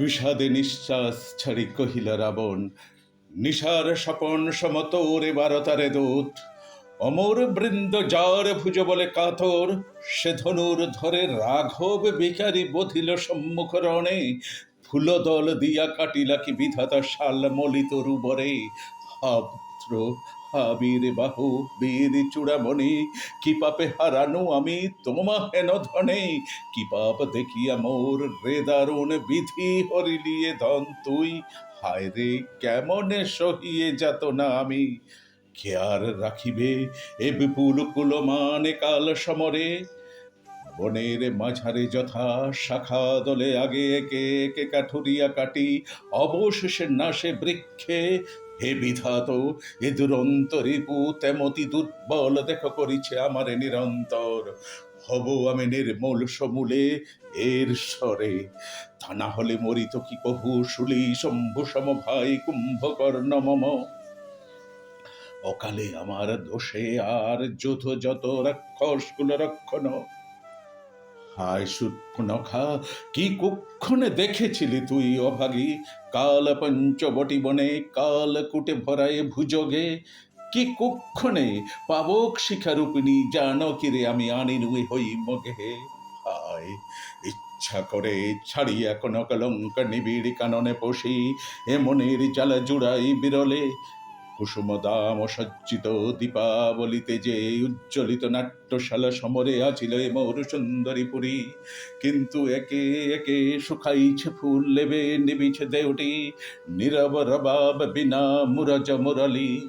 বিষাদে নিঃশ্বাস ছাড়ি কহিল রাবণ, নিশার স্বপন সমতরে বারতারে দূত। অমর বৃন্দ যার ভুজ বলে কাতর, সে ধনুর ধরে রাঘব বেকারী বধিল সম্মুখ রণে। ফুলদল দিয়া কাটিলা কি বিধাতা শাল মলিত রুবরে হাব্র হাবীর বাহু, বীর চূড়ামণি, কি পাপে হারানো আমি তোমা হেন ধনে? কি পাপ দেখিয়া মোর রে দারুণ বিধি হরিলিয়ে ধন তুই? হায় রে, কেমনে সহিয়ে যাত না আমি? আর রাখিবে এ বিপুল কুলমানে কাল সমরে। বনের মাঝারে যথা শাখা দলে আগে একে একে কাঠুরিয়া কাটি, অবশেষে নাশে বৃক্ষে হে বিধাত, এ দুরন্ত রিপু তেমতি দুর্বল, দেখ করিছে আমারে নিরন্তর। হব আমি নির্মূল সমূলে এর স্বরে। তা না হলে মরিত কি কহু শুলি, শম্ভু সম ভাই কুম্ভকর্ণ মম। অকালে আমার দোষে আর যত যত কুল রক্ষণ হায় সুপ্নখা কি কুক্ষণে দেখেছিলি তুই অভাগী কাল পঞ্চবটি বনে, কাল কুটে ভরায় ভুজগে। কি কুক্ষণে পাবক শিখারূপিণী, জানো কিরে আমি আনিনুই হই মগে। হায়, ইচ্ছা করে ছাড়িয়া কোন কলঙ্ক নিবিড় কাননে পশি এ মনের জ্বালা জুড়াই বিরলে। কুসুম দাম সজ্জিত দীপাবলিতে যে উজ্জ্বলিত নাট্যশালা সমরে আছিল এ মৌর সুন্দরী পুরী কিন্তু একে একে শুকাইছে ফুল, লেবে নিবিছে দেউটি, নীরব রবাব বিনা মুরজ মুরলি।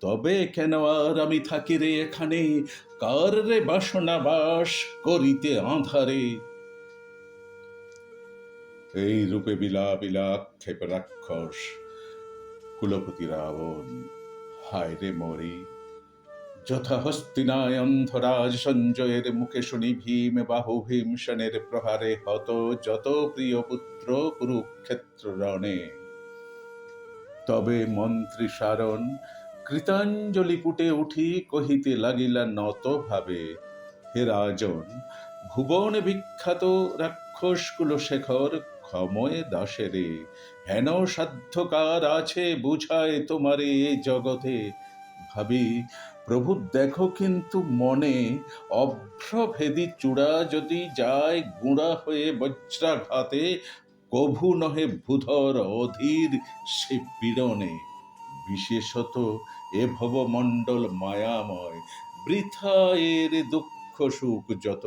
তবে কেন আর আমি থাকি রে এখানে? কার রে বাসনা বাস করিতে আধারে? এই রূপে বিলা বিলা ক্ষেপ রাক্ষস কুলপতি রাবণ হায় রে মরি। যথা হস্তিনায় অন্ধরাজ সঞ্জয়ের মুখে শুনি ভীম, বাহু ভীমসেনের প্রহারে, হত যত প্রিয় পুত্র কুরুক্ষেত্র রণে। তবে মন্ত্রী সারণ, কৃতাঞ্জলি পুটে উঠি কহিতে লাগিলা নত ভাবে। হে রাজন, ভুবন বিখ্যাত রাক্ষস কুলশেখর ক্ষময়ে দাসেরে। হেন সাধ্যকার আছে বুঝায় তোমারে এ জগতে। ভাবি, প্রভু দেখো কিন্তু মনে, অভ্রভেদী চূড়া যদি যায় গুঁড়া হয়ে বজ্রাঘাতে, কভু নহে ভূধর অধীর সে পীড়নে। বিশেষত এ ভবমণ্ডল মায়াময়, বৃথা এর দুঃখ সুখ যত,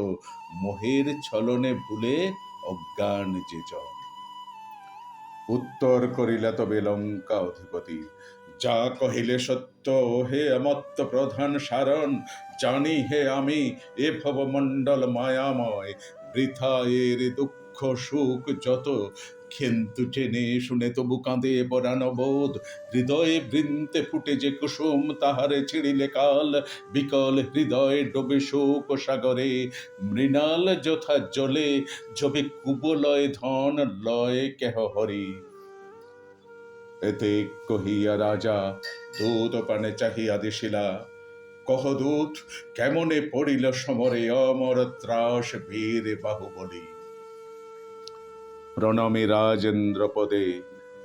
মোহের ছলনে ভুলে অজ্ঞান যে জন উত্তর করিলা তবে লঙ্কা অধিপতি। যা কহিলে সত্য, হে অমত্ত প্রধান সারণ, জানি হে আমি এ ভবমণ্ডল মায়াময়, বৃথা এর দুঃখ সুখ যত কিন্তু টেনে শুনে তবু কাঁদে পরাণ বোধ হৃদয়ে বৃন্তে ফুটে যে কুসুম, তাহারে ছিড়িলে কাল। বিকল হৃদয়ে ডোবে শোক সাগরে, মৃণাল যথা জলে জবে কুবলয় ধন লয় কেহ হরি। এতে কহিয়া রাজা দূত পানে চাহিয়া দিশিলা কহ দূত কেমনে পড়িল সমরে? অমর ত্রাস বীর বাহুবলী। প্রণমে রাজেন্দ্র পদে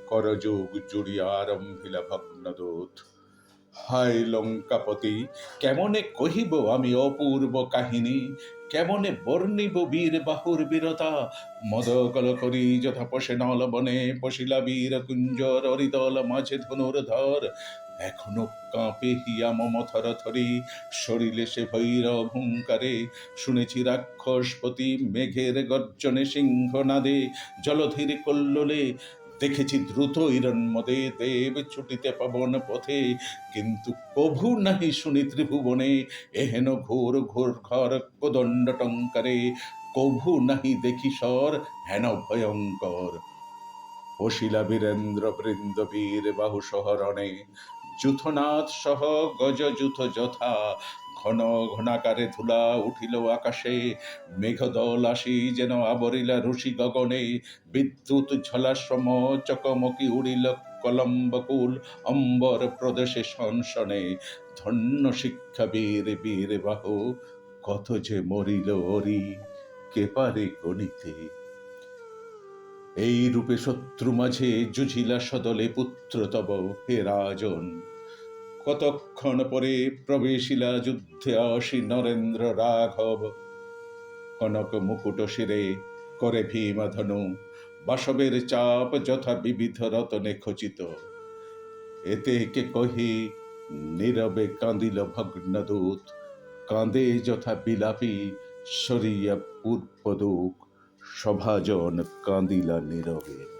করযোগ জুড়িয়া আরম্ভিলা ভগ্নদূত। হায় লঙ্কাপতি, কেমনে কহিব আমি অপূর্ব কাহিনী? কেমনে বর্ণিব বীর বাহুর বীরতা? মদকল করি যথা পশে নল বনে পশিলা বীর কুঞ্জর অরিদল মাঝে ধনুর ধর এখনও কাঁপে হিয়া মম থর থরি শরীরে সে ভৈরব হুঙ্কারে। শুনেছি রাক্ষসপতি মেঘের গর্জনে সিংহ নাদে, জলধীর কল্লোলে। দেখেছি দ্রুত ইরন্মদে দেব ছুটিতে পবন পথে। কিন্তু কভু নাহি শুনি ত্রিভুবনে, এহেন ঘোর ঘোর ঘর কোদণ্ড টঙ্কারে। কভু নাহি দেখি স্বর, হেন ভয়ঙ্কর। অশিলা বীরেন্দ্র বৃন্দ বীর বাহু শহরণে যুথনাথ সহ গজ যুথ ঘন ঘনাকারে ধুলা উঠিল আকাশে, মেঘদল আসি যেন আবরিলা ঋষি গগনে, বিদ্যুৎ ঝলাশ্রম চকমকি উড়িল কলম্বকুল অম্বর প্রদেশে শনশনে, ধন্য শিক্ষা বীর বীর বাহু কত যে মরিল ওরি কে পারে গণিতে? এই রূপে শত্রু মাঝে জুঝিলা সদলে পুত্র তব হে রাজন। কতক্ষণ পরে প্রবেশিলা যুদ্ধে আসি নরেন্দ্র রাঘব। কনক মুকুট শিরে করে ভীমধনু, বাসবের চাপ যথা বিবিধ রতনে খচিত। এতে কে কহি, নীরবে কাঁদিল ভগ্নদূত, কাঁদে যথা বিলাপী সরিয়া পূর্বদুক সভাজন কাঁদিলা নীরবে।